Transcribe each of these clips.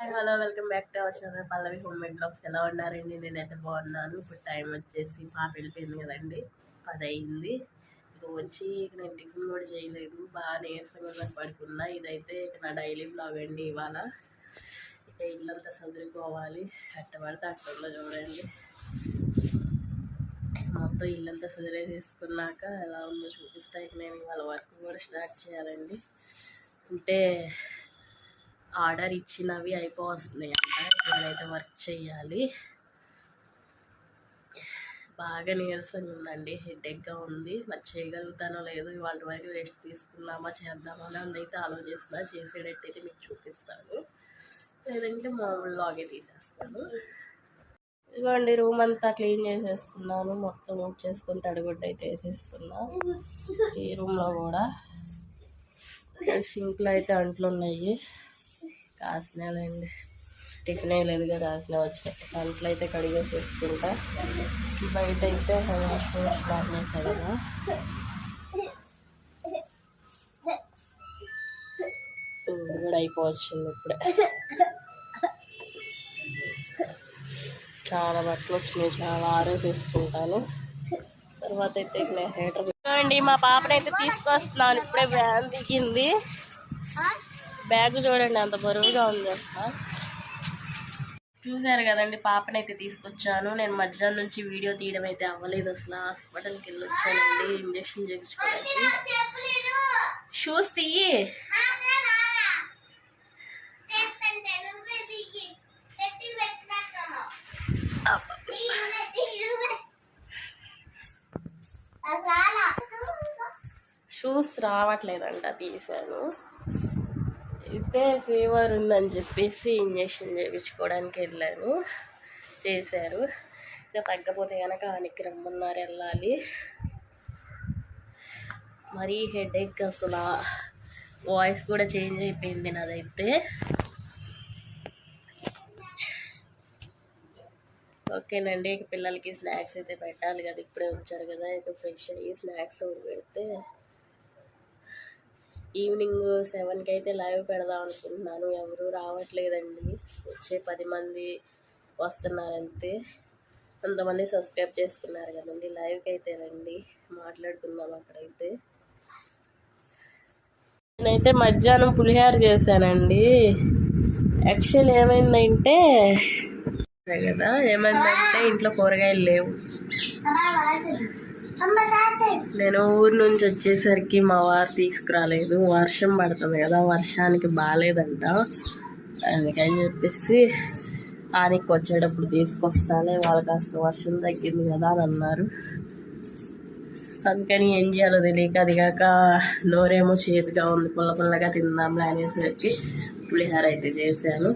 Hello welcome back to our channel Pallavi home made blogs ఎలా ఉన్నారండి నేనైతే బాగున్నాను. ఇప్పుడు టైం వచ్చేసి పాప వెళ్ళిపోయింది కదండి. పది అయింది ఇక వచ్చి ఇక నేను టిఫిన్ కూడా చేయలేదు. బాగా నీరసంగా పడుకున్నా. ఇదైతే ఇక నా డైలీ బ్లాగ్ అండి ఇవాళ. ఇక ఇల్లంతా సదురుకోవాలి. అట్ట పడితే అట్లా చూడండి. మొత్తం ఇల్లంతా సదిరే తీసుకున్నాక ఎలా ఉందో చూపిస్తా. ఇక నేను ఇవాళ వర్క్ కూడా స్టార్ట్ చేయాలండి. అంటే ఆర్డర్ ఇచ్చినవి అయిపోతున్నాయి అంట. నేనైతే వర్క్ చేయాలి బాగా నీరసంగా ఉందండి. హెడేక్గా ఉంది. మరి చేయగలుగుతానో లేదు ఇవాళ వరకు రెస్ట్ తీసుకుందామా చేద్దామా అని అయితే ఆలోచిస్తున్నా. చేసేటట్టయితే మీకు చూపిస్తాను. లేదంటే మామూలు లాగే తీసేస్తాను. ఇదిగోండి రూమ్ అంతా క్లీన్ చేసేసుకున్నాను. మొత్తం చేసుకొని తడిగుడ్డ అయితే వేసేసుకున్నా ఈ రూమ్లో కూడా. సింక్లో అయితే అంట్లు ఉన్నాయి. కాసినాలండి టిఫిన్ వేయలేదు కదా కాసిన వచ్చాయి అంట్లు అయితే కడిగేసేసుకుంటా. బయట అయితే వాషింగ్ మిషన్ ఆన్ చేశాను కదా. కూడా అయిపోవచ్చింది ఇప్పుడే. చాలా బట్టలు వచ్చినాయి చాలా ఆరేసేసుకుంటాను. తర్వాత అయితే నేను హీటర్ అండి మా పాపనైతే తీసుకొస్తున్నాను. ఇప్పుడే వ్యాన్ దిగింది. బ్యాగ్ చూడండి అంత బరువుగా ఉంది అసలు. చూసారు కదండి పాపనైతే తీసుకొచ్చాను. నేను మధ్యాహ్నం నుంచి వీడియో తీయడం అయితే అవ్వలేదు అసలు. హాస్పిటల్కి వెళ్ళి వచ్చానండి ఇంజక్షన్ చేయించుకోవడానికి. షూస్ తీయి. షూస్ రావట్లేదంట తీసాను. అయితే ఫీవర్ ఉందని చెప్పేసి ఇంజక్షన్ చేయించుకోవడానికి వెళ్ళాను. చేశారు. ఇక తగ్గపోతే కనుక ఆయనకి రమ్మన్నారు వెళ్ళాలి. మరీ హెడేక్ అసలు. వాయిస్ కూడా చేంజ్ అయిపోయింది నాదైతే. ఓకేనండి ఇక పిల్లలకి స్నాక్స్ అయితే పెట్టాలి కదా ఇప్పుడే వచ్చారు కదా ఇక ఫ్రెష్ అయ్యి స్నాక్స్ పెడితే ఈవినింగ్ సెవెన్కి అయితే లైవ్ పెడదాం అనుకుంటున్నాను. ఎవరు రావట్లేదండి. వచ్చే పది మంది వస్తున్నారంతే. కొంతమంది సబ్స్క్రైబ్ చేసుకున్నారు కదండి. లైవ్కి అయితే రండి. మాట్లాడుకుందాం అక్కడైతే. నేనైతే మధ్యాహ్నం పులిహార చేశానండి. యాక్చువల్ ఏమైందంటే కదా ఏమైందంటే ఇంట్లో కూరగాయలు లేవు. నేను ఊరు నుంచి వచ్చేసరికి మా వారు తీసుకురాలేదు. వర్షం పడుతుంది కదా వర్షానికి బాగాలేదంట అందుకని చెప్పేసి ఆనికి వచ్చేటప్పుడు తీసుకొస్తానే వాళ్ళు కాస్త వర్షం తగ్గింది కదా అని అన్నారు. అందుకని ఏం చేయాలో తెలియక అది కాక నోరేమో చేతిగా ఉంది పుల్ల పుల్లగా తిందాంలే అనేసరికి పులిహార అయితే చేశాను.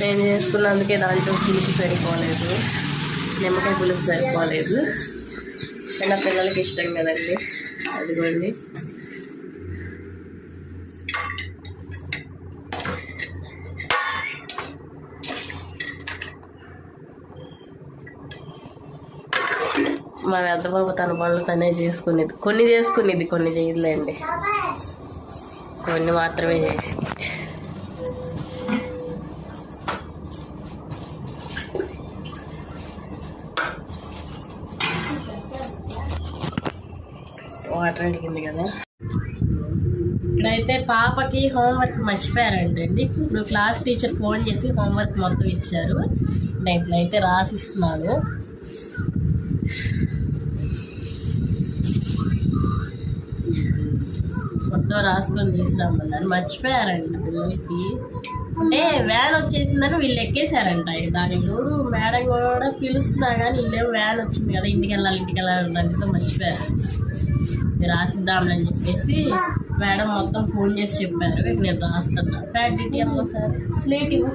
నేను చేసుకున్నందుకే దాంట్లో పులుపు సరిపోలేదు నిమ్మకాయ పులుపు సరిపోలేదు. చిన్న పిల్లలకి ఇష్టం కదండి. అదిగోండి. మా పెద్దబాబు తన పనులు తనే చేసుకునేది. కొన్ని చేసుకునేది కొన్ని చేయదులేండి. కొన్ని మాత్రమే చేసి వాటర్ అడిగింది కదా. ఇక్కడైతే పాపకి హోంవర్క్ మర్చిపోయారంటండి. ఇప్పుడు క్లాస్ టీచర్ ఫోన్ చేసి హోంవర్క్ మొత్తం ఇచ్చారు. నేను ఇట్లయితే రాసిస్తున్నాను. ఏదో రాసుకొని తీసుకురమ్మన్నాను మర్చిపోయారంట పిల్లలకి. అంటే వ్యాన్ వచ్చేసిందని వీళ్ళు ఎక్కేశారంట. దాని చూడు మేడం కూడా పిలుస్తున్నా కానీ వీళ్ళేమో వ్యాన్ వచ్చింది కదా ఇంటికి వెళ్ళాలి ఇంటికి వెళ్ళాలి దానితో మర్చిపోయారు రాసిద్దామని చెప్పేసి మేడం మొత్తం ఫోన్ చేసి చెప్పారు. ఇక నేను రాస్తున్నా. ప్యాకెట్ అమ్మ సార్. స్లేట్ ఇవ్వు.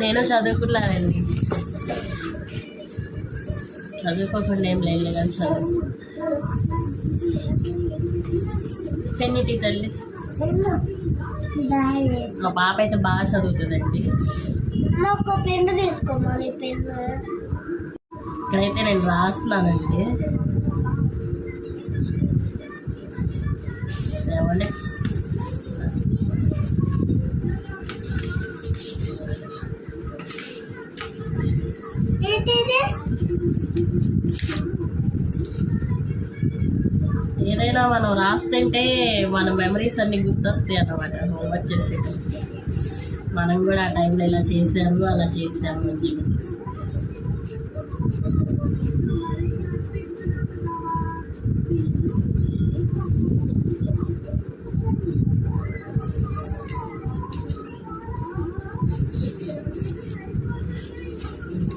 నేను చదువుకున్నానండి. చదువుకోకుండా ఏం లేదు కానీ చదువు పెన్నిటి తల్లి. మా పాప అయితే బాగా చదువుతుందండి. ఒక పెన్ను తీసుకోమని పెన్ను. ఇక్కడైతే నేను రాస్తున్నానండి. సెవెన్ మనం రాస్తుంటే మన మెమరీస్ అన్ని గుర్తొస్తాయి అన్నమాట. హోంవర్క్ చేసేటప్పుడు. మనం కూడా ఆ టైంలో ఇలా చేసాము అలా చేసాము అని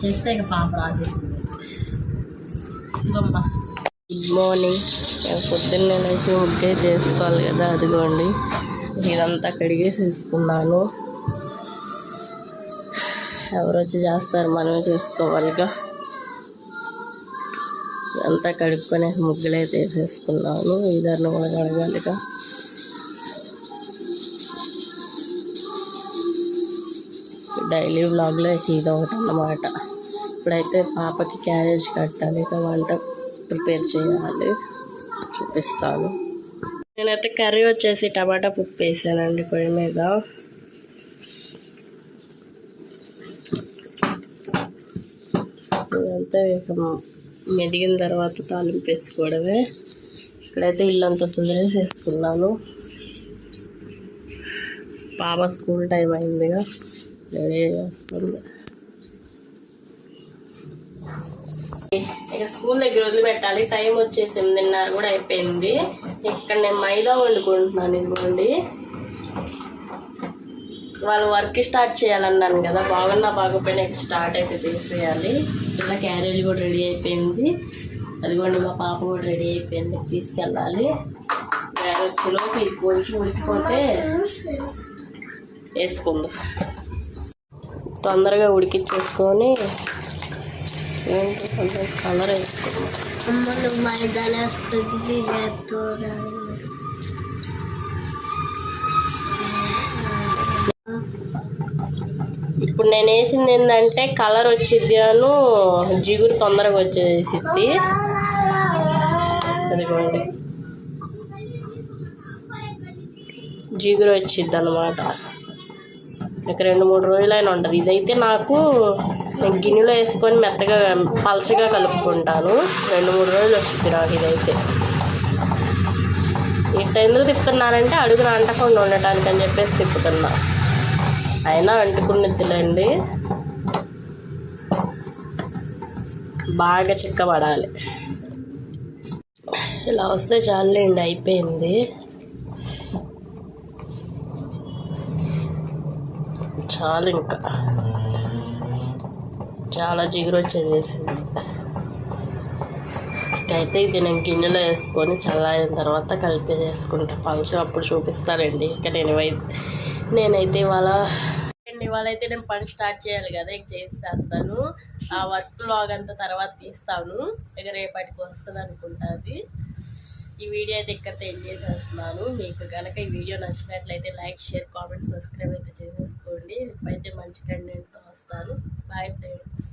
చేస్తే ఇక పాప రాసేసింది ఇదమ్మా గుడ్ మార్నింగ్ నేను పొద్దున్నే లేచి ముగ్గే చేసుకోవాలి కదా అదిగోండి. ఇదంతా కడిగేసి తీసుకున్నాను ఎవరు వచ్చి చేస్తారు మనమే చేసుకోవాలిగా. అంతా కడుక్కొని ముగ్గులు అయితే వేసేసుకున్నాను. ఇద్దరిని కూడా కడగాలిగా. డైలీ వ్లాగ్లో ఇది ఒకటి అన్నమాట ఇప్పుడైతే పాపకి క్యారేజ్ కట్టాలి ఇక వంట ప్రిపేర్ చేయాలి. చూపిస్తాను. నేనైతే కర్రీ వచ్చేసి టమాటా పప్పు వేసానండి పొయ్యి మీద. ఇదంతా ఇక మెదిగిన తర్వాత తాలింపు వేసుకోవడమే. ఇక్కడైతే ఇల్లంతా సుందరేసి వేసుకున్నాను పాప స్కూల్ టైం అయిందిగా. రెడీ చేస్తుంది ఇక స్కూల్ దగ్గర వదిలిపెట్టాలి. టైం వచ్చేసి ఎనిమిదిన్నర కూడా అయిపోయింది. ఇక్కడ నేను మైదా వండుకుంటున్నాను ఇదిగోండి. వాళ్ళు వర్క్ స్టార్ట్ చేయాలన్నాను కదా. బాగున్నా బాగపోయినా స్టార్ట్ అయితే చేసేయాలి. ఇలా క్యారేజ్ కూడా రెడీ అయిపోయింది. అదిగోండి మా పాప కూడా రెడీ అయిపోయింది. తీసుకెళ్ళాలి. బ్యాగ్ వచ్చేలోపు ఇది కొంచెం ఉడికిపోతే వేసుకుందాం. తొందరగా ఉడికించేసుకొని ఏంటి కొంచెం కలర్ ఇప్పుడు నేను వేసింది ఏంటంటే కలర్ వచ్చిద్ది అను జిగురు తొందరగా వచ్చేసిద్ది. అదిగోండి. జిగురు వచ్చిద్ది అనమాట ఇక రెండు మూడు రోజులైనా ఉంటుంది. ఇదైతే నాకు గిన్నెలో వేసుకొని మెత్తగా పలచగా కలుపుకుంటాను. రెండు మూడు రోజులు వస్తుంది నాకు ఇదైతే. ఇట్ట ఎందుకు తిప్పుతున్నానంటే అడుగున అంటకుండా ఉండటానికి అని చెప్పేసి తిప్పుతున్నా. అయినా అంటుకున్నదిలేండి. బాగా చిక్కబడాలి. ఇలా వస్తే చాలండి అయిపోయింది. చాలు ఇంకా. చాలా జిగురు వచ్చేసేసింది అయితే ఇది నేను గిన్నెలో వేసుకొని చల్లారిన తర్వాత కలిపి చేసుకుంటా. పలుచగా అప్పుడు చూపిస్తానండి ఇంకా నేను నేనైతే ఇవాళ ఇవాళ అయితే నేను పని స్టార్ట్ చేయాలి కదా ఇక చేసేస్తాను. ఆ వర్క్ లాగ్ అంతా తర్వాత తీస్తాను. ఇక రేపటికి వస్తుంది అనుకుంటుంది ఈ వీడియో అయితే ఇక్కడితో ఎండ్ చేసేస్తున్నాను. మీకు కనుక ఈ వీడియో నచ్చినట్లయితే లైక్ షేర్ కామెంట్ సబ్స్క్రైబ్ అయితే చేసేసుకోండి. ఇప్పుడైతే మంచి కంటెంట్తో వస్తాను బాయ్ ఫ్రెండ్స్